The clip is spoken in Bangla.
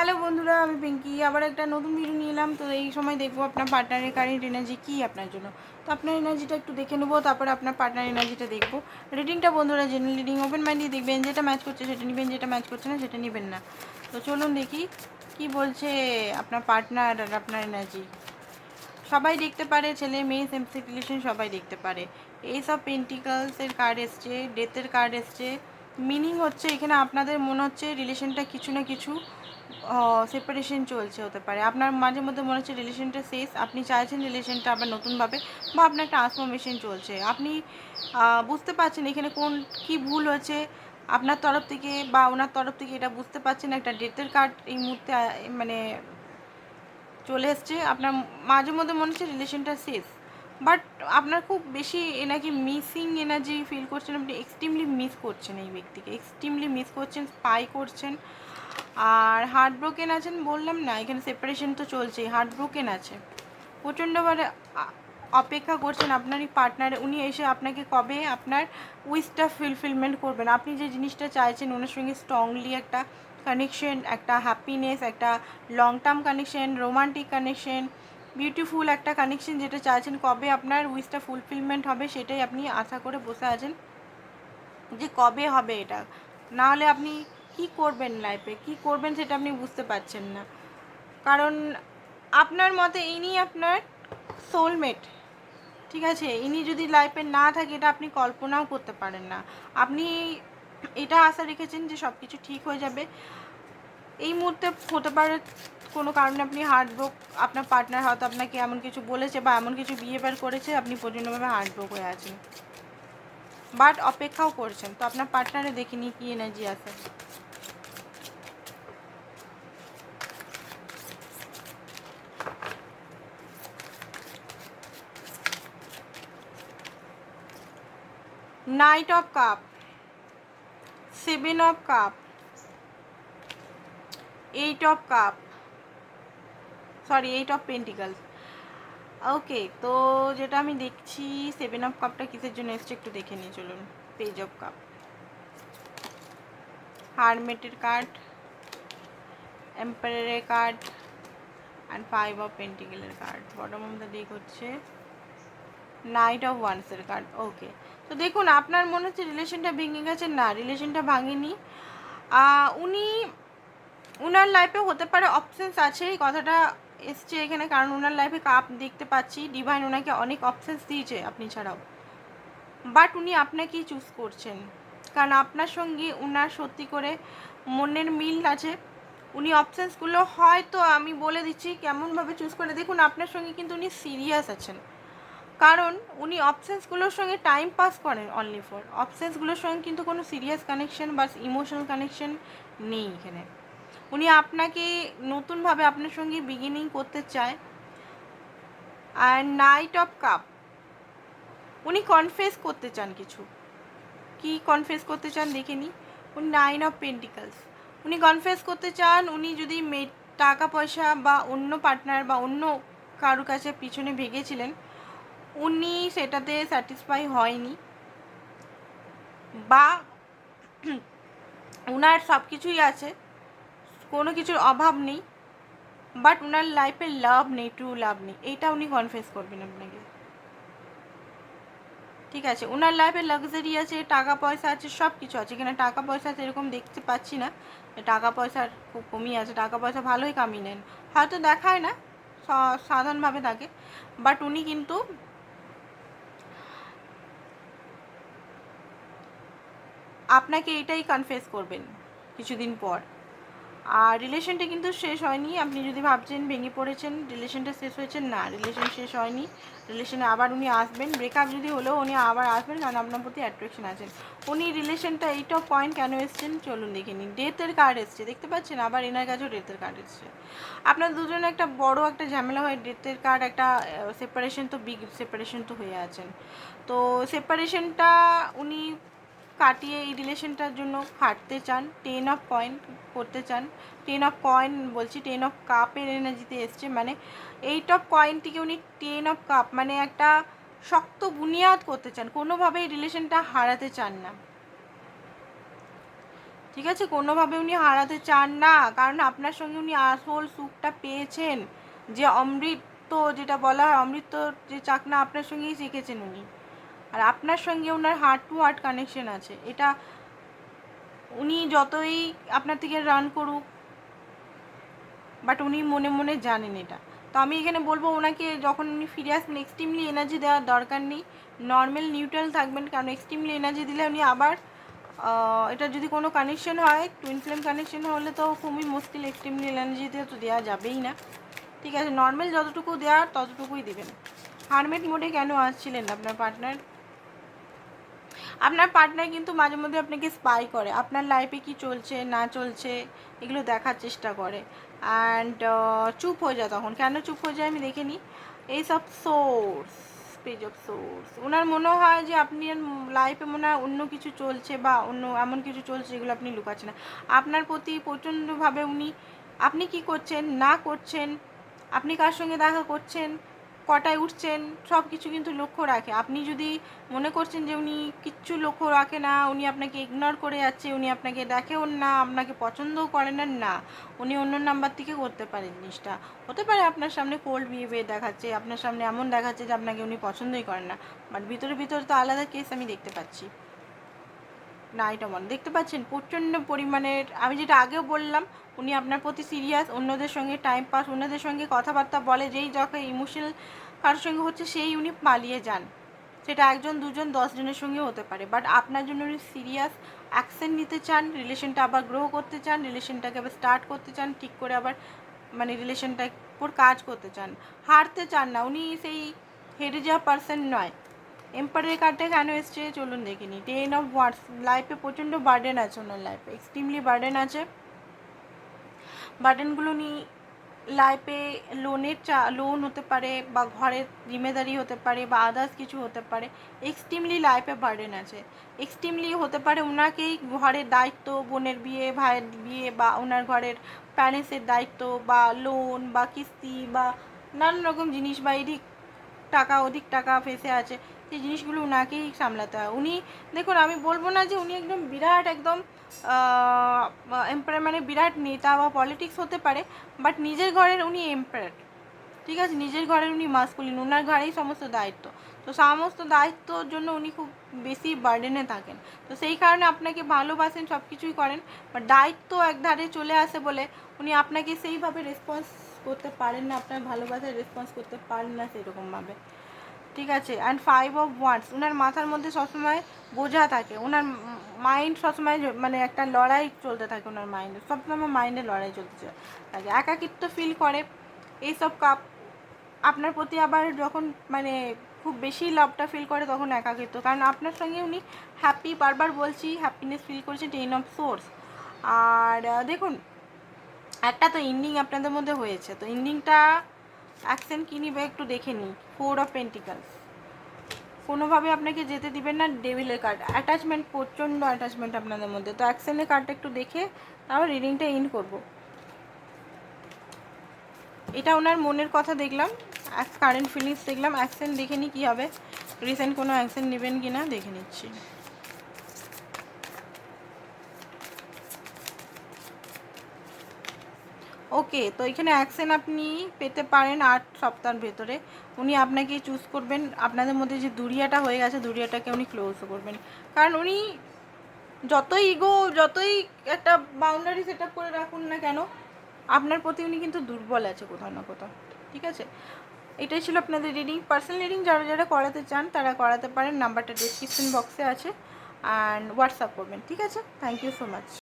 হ্যালো বন্ধুরা, আমি পিঙ্কি আবার একটা নতুন ভিডিও নিয়ে এলাম। তো এই সময় দেখব আপনার পার্টনারের কারেন্ট এনার্জি কী আপনার জন্য। তো আপনার এনার্জিটা একটু দেখে নেব, তারপরে আপনার পার্টনার এনার্জিটা দেখব। রিডিংটা বন্ধুরা জেনারেল রিডিং ওপেন মাইন্ড দিয়ে দেখবেন, যেটা ম্যাচ করছে সেটা নেবেন, যেটা ম্যাচ করছে না সেটা নেবেন না। তো চলুন দেখি, কি বলছে আপনার পার্টনার আর আপনার এনার্জি সবাই দেখতে পারে, ছেলে, মেয়ে সেম রিলেশন সবাই দেখতে পারে। এই সব পেন্টিকালসের কার্ড এসছে ডেথের কার্ড এসছে। মিনিং হচ্ছে, এখানে আপনাদের মনে হচ্ছে রিলেশনটা কিছু না কিছু সেপারেশন চলছে হতে পারে। আপনার মাঝে মধ্যে মনে হচ্ছে রিলেশনটা শেষ, আপনি চাইছেন রিলেশনটা আবার নতুনভাবে বা আপনার ট্রান্সফরমেশন চলছে। আপনি বুঝতে পারছেন এখানে কোন, কি ভুল হচ্ছে আপনার তরফ থেকে বা ওনার তরফ থেকে এটা বুঝতে পারছেন, একটা ডেথের কার্ড এই মুহূর্তে মানে চলে এসছে। আপনার মাঝে মধ্যে মনে হচ্ছে রিলেশনটা শেষ। বাট আপনার খুব বেশি এনাকি মিসিং এনার্জি ফিল করছেন, আপনি এক্সট্রিমলি মিস করছেন এই ব্যক্তিকে। এক্সট্রিমলি মিস করছেন স্পাই করছেন। আর হার্ট ব্রোকেন আছেন বললাম না, এখানে সেপারেশন তো চলছেই হার্ট ব্রোকেন আছে। প্রচণ্ডভাবে অপেক্ষা করছেন আপনারই পার্টনার উনি এসে আপনাকে কবে আপনার উইশটা ফুলফিলমেন্ট করবেন? আপনি যে জিনিসটা চাইছেন, ওনার সঙ্গে স্ট্রংলি একটা কানেকশন একটা হ্যাপিনেস একটা long term connection romantic connection beautiful একটা কানেকশন যেটা চাইছেন, কবে আপনার উইশটা ফুলফিলমেন্ট হবে সেটাই আপনি আশা করে বসে আছেন যে কবে হবে এটা। না হলে আপনি কি করবেন লাইফে কি করবেন সেটা আপনি বুঝতে পারছেন না। কারণ আপনার মতে ইনি আপনার সোলমেট ঠিক আছে? ইনি যদি লাইফে না থাকে, এটা আপনি কল্পনাও করতে পারেন না। আপনি এটা আশা রেখেছেন যে সব কিছু ঠিক হয়ে যাবে। এই মুহূর্তে হতে পারে কোনো কারণে আপনি হার্ট ব্রোক আপনার পার্টনার হয়তো আপনাকে এমন কিছু বলেছে বা এমন কিছু বিহেভিয়ার করেছে, আপনি প্রচণ্ডভাবে হার্ট ব্রোক হয়ে আছেন। বাট অপেক্ষাও করছেন। তো আপনার পার্টনারে দেখিনি কি এনার্জি আছে। Knight of cup seven of cup eight of cup sorry eight of pentacles okay তো যেটা আমি দেখছি সেভেন অফ কাপটা কিসের জন্য এসছে একটু দেখে নিয়ে চলুন। পেজ অফ কাপ হারমেটের কার্ড এম্পায়ারের card and five of পেন্টিকেলের card bottom of the deck হচ্ছে নাইট অফ ওয়ান্সের কার্ড ওকে তো দেখুন, আপনার মনে হচ্ছে রিলেশনটা ভেঙে গেছে? না রিলেশনটা ভাঙেনি। উনি, উনার লাইফে হতে পারে অপশনস আছে, এই কথাটা এসছে এখানে, কারণ ওনার লাইফে কাপ দেখতে পাচ্ছি। ডিভাইন ওনাকে অনেক অপশনস দিয়েছে আপনি ছাড়াও। বাট উনি আপনাকেই চুজ করছেন। কারণ আপনার সঙ্গে উনার সত্যি করে মনের মিল আছে। উনি অপশানসগুলো হয়তো আমি বলে দিচ্ছি, কেমনভাবে চুজ করে, দেখুন, আপনার সঙ্গে কিন্তু উনি সিরিয়াস আছেন। কারণ উনি অপশানসগুলোর সঙ্গে টাইম পাস করেন অনলি ফর অপশানসগুলোর সঙ্গে কিন্তু কোনো সিরিয়াস কানেকশন বা ইমোশনাল কানেকশন নেই এখানে। উনি আপনাকে নতুনভাবে আপনার সঙ্গে বিগিনিং করতে চায়। আর নাইট অফ কাপ উনি কনফেস করতে চান কিছু। কি কনফেস করতে চান দেখে নিই উনি নাইন অফ পেন্টিকালস উনি কনফেস করতে চান উনি যদি টাকা পয়সা বা অন্য পার্টনার বা অন্য কারোর কাছে পিছনে ভেগেছিলেন উনি সেটাতে স্যাটিসফাই হয়নি। বা উনার সব কিছুই আছে, কোনো কিছুর অভাব নেই বাট উনার লাইফে লাভ নেই ট্রু লাভ নেই এইটা উনি কনফেস করবেন আপনাকে। ঠিক আছে ওনার লাইফে লাক্সারি আছে, টাকা পয়সা আছে সব কিছু আছে। এখানে টাকা পয়সা সেরকম দেখতে পাচ্ছি না টাকা পয়সার খুব কমই আছে, টাকা পয়সা ভালোই কামিয়ে নেন। হয়তো দেখায় না সাধারণভাবে থাকে বাট উনি কিন্তু আপনাকে এটাই কনফেস করবেন কিছুদিন পর। আর রিলেশনটা কিন্তু শেষ হয়নি। আপনি যদি ভাবছেন ভেঙে পড়েছেন রিলেশনটা শেষ হয়েছে, না রিলেশন শেষ হয়নি। রিলেশনে আবার উনি আসবেন। ব্রেকআপ যদি হলেও উনি আবার আসবেন, কারণ আপনার প্রতি অ্যাট্রাকশন আছেন উনি রিলেশনটা এইট অফ পয়েন্ট কেন এসছেন? চলুন দেখে নিন। ডেথের কার্ড এসছে। দেখতে পাচ্ছেন? আবার এনার কাছেও ডেথের কার্ড এসছে। আপনার দুজনে একটা বড় একটা ঝামেলা হয়। ডেথের কার্ড একটা সেপারেশন তো বিগ সেপারেশন তো হয়ে আছেন। তো সেপারেশনটা উনি কাটিয়ে এই রিলেশনটার জন্য হাঁটতে চান টেন অফ কয়েন করতে চান টেন অফ কয়েন বলছি টেন অফ কাপের এনার্জিতে এসছে মানে এইট অফ কয়েনটিকে উনি টেন অফ কাপ মানে একটা শক্ত বুনিয়াদ করতে চান, কোনোভাবেই রিলেশনটা হারাতে চান না। ঠিক আছে? কোনোভাবে উনি হারাতে চান না, কারণ আপনার সঙ্গে উনি আসল সুখটা পেয়েছেন, যে অমৃত যেটা বলা হয়, অমৃত যে চাকনা আপনার সঙ্গেই শিখেছেন উনি। আর আপনার সঙ্গে ওনার হার্ট টু হার্ট কানেকশন আছে। এটা উনি যতই আপনার থেকে রান করুক বাট উনি মনে মনে জানেন এটা। তো আমি এখানে বলব, ওনাকে যখন উনি ফিরে আসবেন এক্সট্রিমলি এনার্জি দেওয়ার দরকার নেই। নর্মাল নিউট্রাল থাকবেন, কারণ এক্সট্রিমলি এনার্জি দিলে উনি আবার এটা যদি কোনো কানেকশন হয় টুইন ফ্লেম কানেকশন হলে তো খুবই মুশকিল এক্সট্রিমলি এনার্জি দিয়ে তো দেওয়া যাবেই না। ঠিক আছে নর্মাল যতটুকু দেওয়ার ততটুকুই দেবেন। হারমেট মোডে কেন আসছিলেন আপনার পার্টনার আপনার পার্টনার কিন্তু মাঝে মধ্যে আপনাকে স্পাই করে। আপনার লাইফে কি চলছে, না চলছে, এগুলো দেখার চেষ্টা করে। অ্যান্ড চুপ হয়ে যায় তখন। কেন চুপ হয়ে যায় আমি দেখে নিই। এইসব সোর্স পেজ অফ সোর্স ওনার মনে হয় যে আপনি লাইফে মনে হয় অন্য কিছু চলছে বা অন্য এমন কিছু চলছে যেগুলো আপনি লুকাচ্ছেন না। আপনার প্রতি প্রচণ্ডভাবে উনি, আপনি কি করছেন, না করছেন, আপনি কার সঙ্গে দেখা করছেন কটায় উঠছেন সব কিছু কিন্তু লক্ষ্য রাখে। আপনি যদি মনে করছেন যে উনি কিচ্ছু লক্ষ্য রাখে না, উনি আপনাকে ইগনোর করে যাচ্ছে, উনি আপনাকে দেখেও না, আপনাকে পছন্দও করেন না না, উনি অন্য নাম্বার থেকে করতে পারেন জিনিসটা। হতে পারে আপনার সামনে কোল্ড বিহেভিয়ার দেখাচ্ছে, আপনার সামনে এমন দেখাচ্ছে যে আপনাকে উনি পছন্দই করেন না বাট ভিতরে ভিতরে তো আলাদা কেস আমি দেখতে পাচ্ছি। না এটা মনে দেখতে পাচ্ছেন, প্রচণ্ড পরিমাণের, আমি যেটা আগেও বললাম, উনি আপনার প্রতি সিরিয়াস অন্যদের সঙ্গে টাইম পাস অন্যদের সঙ্গে কথাবার্তা বলে, যেই যখন ইমোশনাল কারোর সঙ্গে হচ্ছে, সেই উনি পালিয়ে যান। সেটা একজন, দুজন, দশ জনের সঙ্গে হতে পারে। বাট আপনার জন্য উনি সিরিয়াস অ্যাকশন নিতে চান রিলেশনটা আবার গ্রো করতে চান রিলেশনটাকে আবার স্টার্ট করতে চান, ঠিক করে আবার মানে রিলেশনটার উপর কাজ করতে চান। হারতে চান না, উনি সেই হেরে যাওয়া পার্সন নয়। এম্পায়ারের কার্ডটা কেন এসছে চলুন দেখে নিই। টেন অফ ওয়ার্ডস লাইফে প্রচণ্ড বার্ডেন আছে ওনার লাইফে এক্সট্রিমলি বার্ডেন আছে। বার্ডেনগুলো নি লাইফে লোনের চা লোন হতে পারে বা ঘরের জিম্মেদারি হতে পারে বা আদার্স কিছু হতে পারে এক্সট্রিমলি লাইফে বার্ডেন আছে। এক্সট্রিমলি হতে পারে ওনাকেই ঘরের দায়িত্ব, বোনের বিয়ে, ভাইয়ের বিয়ে বা ওনার ঘরের প্যারেন্টসের দায়িত্ব বা লোন বা কিস্তি বা নানান রকম জিনিস বা এদিক টাকা ওদিক টাকা ফেসে আছে। সেই জিনিসগুলো ওনাকেই সামলাতে হয়। উনি, দেখুন, আমি বলব না যে উনি একদম বিরাট একদম এম্পায়ার মানে বিরাট নেতা বা পলিটিক্স হতে পারে বাট নিজের ঘরের উনি এম্পায়ার ঠিক আছে? নিজের ঘরের উনি মাস্কুলিন ওনার ঘরেই সমস্ত দায়িত্ব। তো সমস্ত দায়িত্বর জন্য উনি খুব বেশি বার্ডেনে থাকেন। তো সেই কারণে আপনাকে ভালোবাসেন সব কিছুই করেন বাট দায়িত্ব একধারে চলে আসে বলে উনি আপনাকে সেইভাবে রেসপন্স করতে পারেন না, আপনার ভালোবাসার রেসপন্স করতে পারেন না সেরকমভাবে। ঠিক আছে? অ্যান্ড ফাইভ অফ ওয়ান্স ওনার মাথার মধ্যে সবসময় বোঝা থাকে। ওনার মাইন্ড সবসময় মানে একটা লড়াই চলতে থাকে ওনার মাইন্ডে সবসময় মাইন্ডে লড়াই চলতে থাকে। একাকিত্ব ফিল করে। এইসব কাপ আপনার প্রতি আবার যখন মানে খুব বেশি লাভটা ফিল করে, তখন একাকিত্ব। কারণ আপনার সঙ্গে উনি হ্যাপি বারবার বলছি হ্যাপিনেস ফিল করছে টেন অফ সোর্স আর দেখুন, একটা তো ইন্ডিং আপনাদের মধ্যে হয়েছে। তো ইন্ডিংটা অ্যাকশন কী নিবে একটু দেখে নিই। ফোর অফ পেন্টিকালস কোনোভাবে আপনাকে যেতে দিবেন না ডেভিলের কার্ড অ্যাটাচমেন্ট প্রচণ্ড অ্যাটাচমেন্ট আপনাদের মধ্যে। তো অ্যাকশনের কার্ডটা একটু দেখে, তারপর রিডিংটা ইন করব। এটা ওনার মনের কথা দেখলাম কারেন্ট ফিলিংস দেখলাম। অ্যাকশন দেখে নিই কী হবে। রিসেন্ট কোনো অ্যাকশন নেবেন কি না দেখে নিচ্ছি। ওকে তো এখানে অ্যাকশন আপনি পেতে পারেন আট সপ্তাহের ভেতরে। উনি আপনাকে চুজ করবেন। আপনাদের মধ্যে যে দুরিয়াটা হয়ে গেছে, দুরিয়াটাকে উনি ক্লোজও করবেন। কারণ উনি যতই ইগো যতই একটা বাউন্ডারি সেট আপ করে রাখুন না কেন, আপনার প্রতি উনি কিন্তু দুর্বল আছে কোথাও না কোথাও। ঠিক আছে? এটাই ছিল আপনাদের রিডিং পার্সোনাল রিডিং যারা যারা করাতে চান, তারা করাতে পারেন। নাম্বারটা ডিসক্রিপশন বক্সে আছে। অ্যান্ড হোয়াটসঅ্যাপ করবেন। ঠিক আছে? Thank you so much